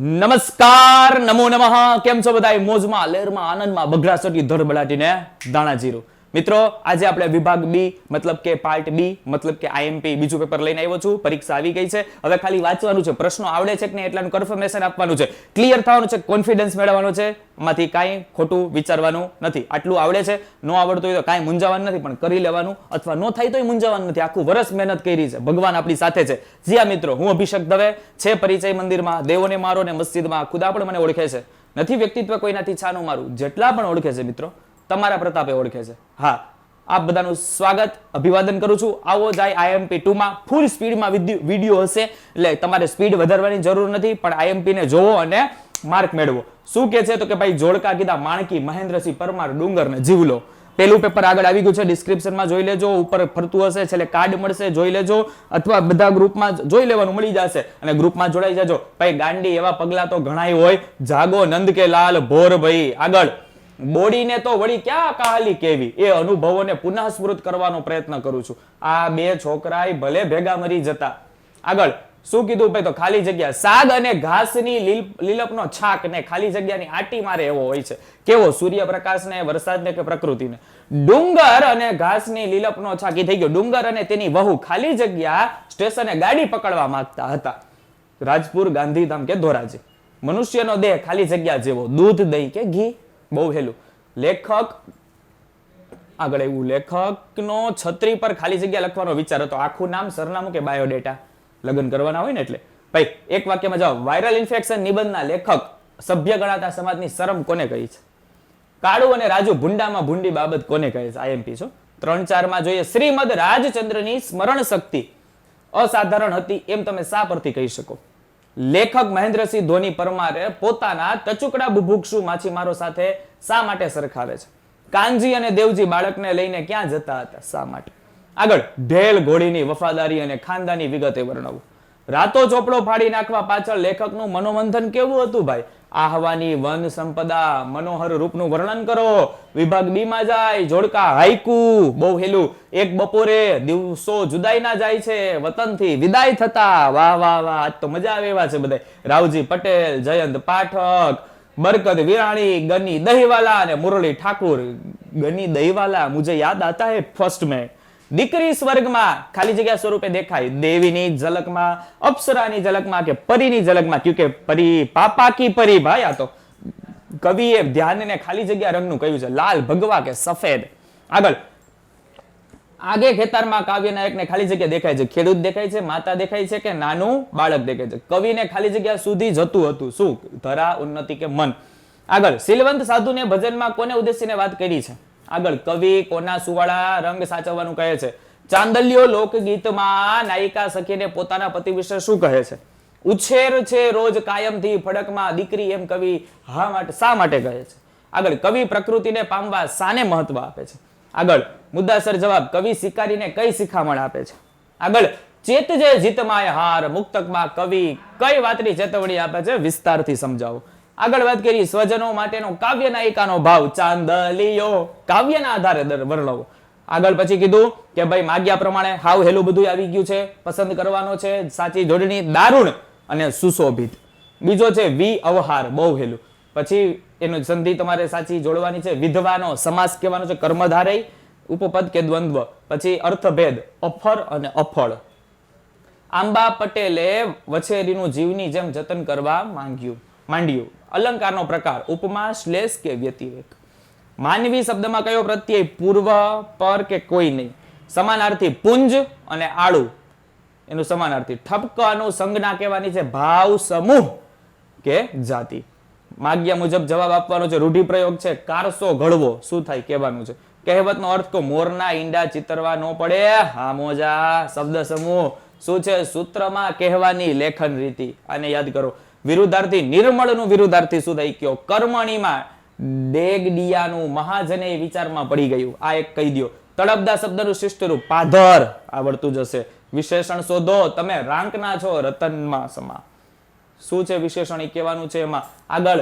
નમસ્કાર નમો નમઃ. કેમ છો બધા મોજમાં લહેરમાં આનંદમાં બગડાસટી ધરબડાટીને દાણા જીરું. મિત્રો, આજે આપણે વિભાગ બી મતલબ કે પાર્ટ બી મતલબ કે આઈએમપી બીજું પેપર લઈને આવ્યો છું. પરીક્ષા આવી ગઈ છે. હવે ખાલી વાંચવાનું છે. પ્રશ્નો આવડે છે કે નહીં એટલાનું કન્ફર્મેશન આપવાનું છે. ક્લિયર થવાનું છે કોન્ફિડન્સ મેળવવાનો છે? માંથી કાંઈ ખોટું વિચારવાનું નથી. આટલું આવડે છે? ન આવડતું હોય તો કાંઈ મૂંઝાવાનું નથી, પણ કરી લેવાનું. અથવા ન થાય તોય મૂંઝાવાનું નથી. આખું વર્ષ મહેનત કરી છે. ભગવાન આપણી સાથે છે. જી મિત્રો, હું અભિષેક દવે. છે પરિચય મંદિરમાં. દેવોને મારો ને મસ્જિદમાં. ખુદા પણ મને ઓળખે છે. નથી વ્યક્તિત્વ કોઈનાથી છાનું મારું. જેટલા પણ ઓળખે છે, મિત્રો. તમારા પ્રતાપે ઓળખે છે. હા, આપ બધાનું સ્વાગત, અભિવાદન કરું છું. આવો જાય આઈએમપી ટુમાં ફૂલ સ્પીડમાં વીડિયો હશે. એટલે તમારે સ્પીડ વધારવાની જરૂર નથી, પણ આઈએમપી ને જોવો અને માર્ક મેળવો. શું કે છે તો કે ભાઈ જોડકા કીધા, માણકી, મહેન્દ્રસિંહ પરમાર ડુંગર ને જીવલો. પેલું પેપર આગળ આવી ગયું છે ડિસ્ક્રિપ્શનમાં જોઈ લેજો. ઉપર ફરતું હશે, છેલ્લે કાર્ડ મળશે, જોઈ લેજો. અથવા બધા ગ્રુપમાં જોઈ લેવાનું, મળી જશે. અને ગ્રુપમાં જોડાઈ જજો. ભાઈ ગાંડી એવા પગલા તો ઘણાય હોય. જાગો નંદ કે લાલ, ભોર ભાઈ. આગળ. બોડીને તો વળી ક્યાં કહાલી કેવી? એ અનુભવોને પુનઃ સ્મૃત કરવાનો પ્રયત્ન કરું છું. આ બે છોકરા ભલે ભેગા મરી જતા. આગળ, શું કીધું ભાઈ? તો ખાલી જગ્યા, સાગ અને ઘાસની લીલપનો છાક ને ખાલી જગ્યાની આટી મારે એવો હોય છે. કેવો? સૂર્યપ્રકાશ ને વરસાદ ને કે પ્રકૃતિને? ડુંગર અને ઘાસની લીલપનો છાક એ થઈ ગયો. ડુંગર અને તેની વહુ ખાલી જગ્યા સ્ટેશને ગાડી પકડવા માંગતા હતા. રાજપુર ગાંધીધામ કે ધોરાજી? મનુષ્યનો દેહ ખાલી જગ્યા જેવો, દૂધ દહીં કે ઘી? બહુ વહેલું. લેખક, આગળ એવું લેખકનો છત્રી પર ખાલી જગ્યા લખવાનો વિચાર હતો. આખું નામ સરનામું કે બાયોડેટા? લગ્ન કરવાના હોય ને એટલે. ભાઈ, એક વાક્યમાં જાઓ વાયરલ ઇન્ફેક્શન નિબંધના લેખક સભ્ય ગણાતા સમાજની શરમ કોને કહી છે? કાળુ અને રાજુ ભૂંડામાં ભૂંડી બાબત કોને કહે છે? આઈએમપી છો ત્રણ ચારમાં જોઈએ, શ્રીમદ રાજચંદ્રની સ્મરણ શક્તિ અસાધારણ હતી એમ તમે શા પરથી કહી શકો? લેખક મહેન્દ્રસિંહ ધોની પરમારે પોતાના ટચુકડા બુભુક્ષુ માછીમારો સાથે શા માટે સરખાવે છે? કાનજી અને દેવજી બાળકને લઈને ક્યાં જતા હતા? શા માટે? આગળ, ઢેલ ઘોડીની વફાદારી અને ખાનદાની વિગતે વર્ણવું. રાતો ચોપડો ફાડી નાખવા પાછળ લેખકનું મનોમંથન કેવું હતું ભાઈ? આહવાની વન સંપદા મનોહર રૂપનું વર્ણન કરો. વિભાગ બી માં જાય, જોડકા હાઈકુ બહુ હેલું. એક બપોરે દિવસો જુદાઈ ના જાય છે, વતનથી વિદાય થતા. વાહ વાહ વાહ, આજ તો મજા આવે એવા છે બધા રાવજી પટેલ, જયંત પાઠક, બરકત વિરાણી, ગની દહીવાલા અને મુરલી ઠાકુર. ગની દહીવાલા, મુજે યાદ આતા હે ફર્સ્ટ મેં. દીકરી સ્વર્ગમાં ખાલી જગ્યા સ્વરૂપે દેખાય. દેવીની ઝલકમાં, અપ્સરાની ઝલકમાં કે પરીની ઝલકમાં ક્યુકે પરી પાપા પરી ભાઈ, આ તો કવિએ ધ્યાનને ખાલી જગ્યા રંગનું કહ્યું છે. લાલ ભગવા કે સફેદ. આગળ. આગે ખેતરમાં કાવ્ય નાયકને ખાલી જગ્યા દેખાય છે. ખેડૂત દેખાય છે, માતા દેખાય છે કે નાનું બાળક દેખાય છે. કવિને ખાલી જગ્યા સુધી જતું હતું. શું? ધરા, ઉન્નતિ કે મન? આગળ. સિલવંત સાધુને ભજનમાં કોને ઉદ્દેશીને વાત કરી છે? આગળ કવિ કોના સુવાળા રંગ સાચવવાનું કહે છે? ચાંદલ્યો લોકગીતમાં નાયિકા સખીને પોતાના પતિ વિશે શું કહે છે? ઉછેર છે રોજ કાયમથી ફડકમાં દીકરી એમ કવિ હા માટે શા માટે કહે છે? આગળ કવિ પ્રકૃતિને પામવા શાને મહત્વ આપે છે? આગળ મુદ્દાસર જવાબ કવિ શિકારીને કઈ શિખામણ આપે છે? આગળ ચેત જે જીતમાય હાર મુક્તકમાં કવિ કઈ વાતની ચેતવણી આપે છે? વિસ્તારથી સમજાવો. આગળ વાત કરીએ સ્વજનો માટેનો કાવ્ય નાયિકાનો ભાવ ચાંદલિયો. કાવ્યના આધારે દર- વર્ણવો આગળ પછી કીધું કે ભાઈ માગ્યા પ્રમાણે હાવ હેલું બધું આવી ગયું છે, પસંદ કરવાનો છે, સાચી જોડણી દારૂણ અને સુશોભિત. બીજો છે વી અવહાર, બહુ હેલું. પછી એનો સંધિ તમારે સાચી જોડવાની છે, વિધવાનો સમાસ કહેવાનો છે, કર્મધારય, ઉપપદ કે દ્વંદ્વ. પછી અર્થભેદ, અફર અને અફળ. આંબા પટેલે વછેરીનું જીવની જેમ જતન કરવા માંગ્યું. માંડ્યું. અલંકારનો પ્રકાર, ઉપમા, શ્લેષ કે વ્યતિરેક. માનવી શબ્દમાં કયો પ્રત્યય પૂર્વ, પર કે કોઈ નહીં? સમાનાર્થી પુંજ અને આળુ એનું સમાનાર્થી ઠપકાનું સંજ્ઞા કહેવાની છે ભાવ સમૂહ કે જાતિ. માગ્યા મુજબ જવાબ આપવાનો છે રૂઢિપ્રયોગ છે કારસો ઘડવો. શું થાય કહેવાનું છે? કહેવતનો અર્થ તો મોરના ઈંડા ચિતરવા ન પડે. હા, મોજા, શબ્દ સમૂહ. શું છે? સૂત્રમાં કહેવાની લેખન રીતિ. આને યાદ કરો. વિરુદ્ધાર્થી નિર્મળનું વિરુદ્ધાર્થી શું થઈ ગયો કર્મણીમાં ડેગડિયાનું મહાજને વિચારમાં પડી ગયું. આ એક કહી દો તળપદા શબ્દનું શિષ્ટ રૂપ પાધર આવડતું જશે વિશેષણ શોધો. તમે રાંકના છો રતનમાં સમા. શું છે વિશેષણ? એ કહેવાનું છે એમાં. આગળ,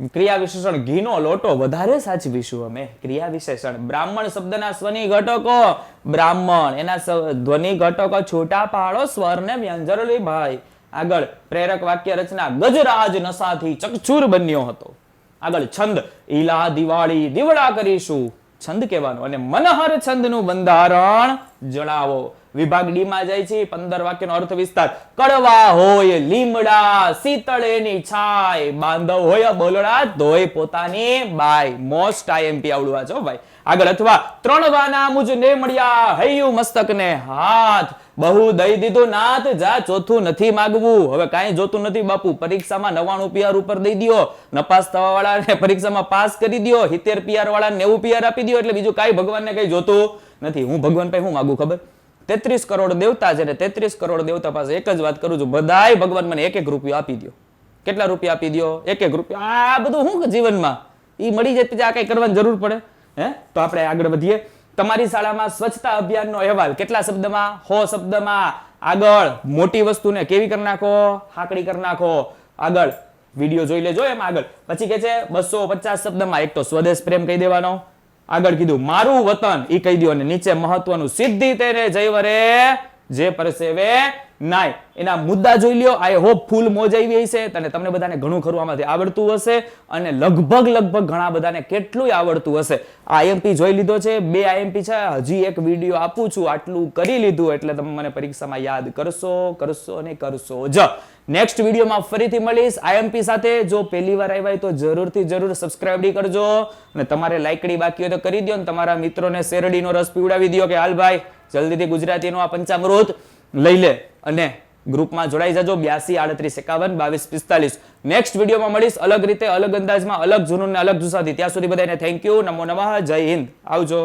ક્રિયા વિશેષણ ઘીનો લોટો વધારે સાચવીશું અમે. ક્રિયા વિશેષણ. બ્રાહ્મણ શબ્દના સ્વની ઘટકો. બ્રાહ્મણ, એના ધ્વનિ ઘટકો, છૂટા પાડો, સ્વરને વ્યંજરલી ભાઈ. આગળ પ્રેરક વાક્ય રચના ગજરાજ નશાથી ચકચૂર બન્યો હતો. આગળ છંદ, ઈલા દિવાળી દિવડા કરીશું. છંદ કહેવાનો અને મનહર છંદનું બંધારણ જણાવો વિભાગ ડી માં જાય છે, પંદર વાક્યનો અર્થ વિસ્તાર. કડવા હોય, લીમડા શીતળેની છાય બાંધવ હોય, બોલડા, ધોય પોતાની બાય. મોસ્ટ આઈએમપી આવડવા છો ભાઈ. આગળ અથવા ત્રણ વાના મુજને મળ્યા. હૈયું મસ્તકને હાથ. બહુ દઈ દીધું નાથ, જા ચોથું નથી માગવું. હવે કાંઈ જોતું નથી બાપુ. પરીક્ષામાં નવાણું પીઆર ઉપર દઈ દ્યો. નપાસ થવા વાળાને પરીક્ષામાં પાસ કરી દ્યો. હિતેર પીઆર વાળા નેવું પીઆર આપી દ્યો. એટલે બીજું કાંઈ ભગવાનને કઈ જોતું નથી. હું ભગવાન પાસે હું માગું ખબર? તેત્રીસ કરોડ દેવતા છે ને તેત્રીસ કરોડ દેવતા પાસે એક જ વાત કરું છું. બધાય ભગવાન મને એક એક રૂપિયો આપી દ્યો. કેટલા રૂપિયા આપી દ્યો? એક એક રૂપિયા. આ બધું શું જીવનમાં? એ મળી જાય આ કઈ કરવાની જરૂર પડે. હે? તો આપણે આગળ વધીએ. તમારી શાળામાં સ્વચ્છતા અભિયાનનો અહેવાલ કેટલા શબ્દમાં? હો શબ્દમાં. આગળ મોટી વસ્તુને કેવી કરી નાખો? હાકડી કરી નાખો. આગળ વીડિયો જોઈ લેજો એમ આગળ. પછી કે છે, બસો પચાસ શબ્દમાં એક તો સ્વદેશ પ્રેમ કહી દેવાનો. આગળ કીધું, મારું વતન, ઈ કહી દો અને નીચે મહત્વનું સિદ્ધિ તેને જયવરે જે પરસેવે નાય. એના મુદ્દા જોઈ લ્યો. આઈ હોપ ફૂલ મોજ આવી હશે. અને તમને બધાને ઘણું ખરું આમાંથી આવડતું હશે. અને લગભગ લગભગ ઘણા બધાને કેટલું આવડતું હશે. આઈએમપી જોઈ લીધો છે. બે આઈએમપી છે. હજી એક વીડિયો આપું છું. આટલું કરી લીધું એટલે તમે મને પરીક્ષામાં યાદ કરશો કરશો અને કરશો જ. નેક્સ્ટ વિડીયોમાં ફરીથી મળીશ. આઈએમપી સાથે જો પહેલી વાર આવ્યા તો જરૂરથી, જરૂર સબસ્ક્રાઇબ કરજો. અને તમારે લાઇકડી બાકી હોય તો કરી દો ને તમારા મિત્રોને શેરડીનો રસ પીવડાવી દો કે, હાલ ભાઈ, જલ્દીથી ગુજરાતીનો આ પંચામૃત લઈ લે. અને ગ્રુપમાં જોડાઈ જજો. બ્યાસી, આડત્રીસ, એકાવન, બાવીસ, પિસ્તાલીસ. નેક્સ્ટ વિડીયોમાં મળીશ. અલગ રીતે, અલગ અંદાજમાં, અલગ જુનૂન અલગ જુસાથી ત્યાં સુધી બધાને થેન્ક યુ નમો નમઃ. જય હિન્દ. આવજો.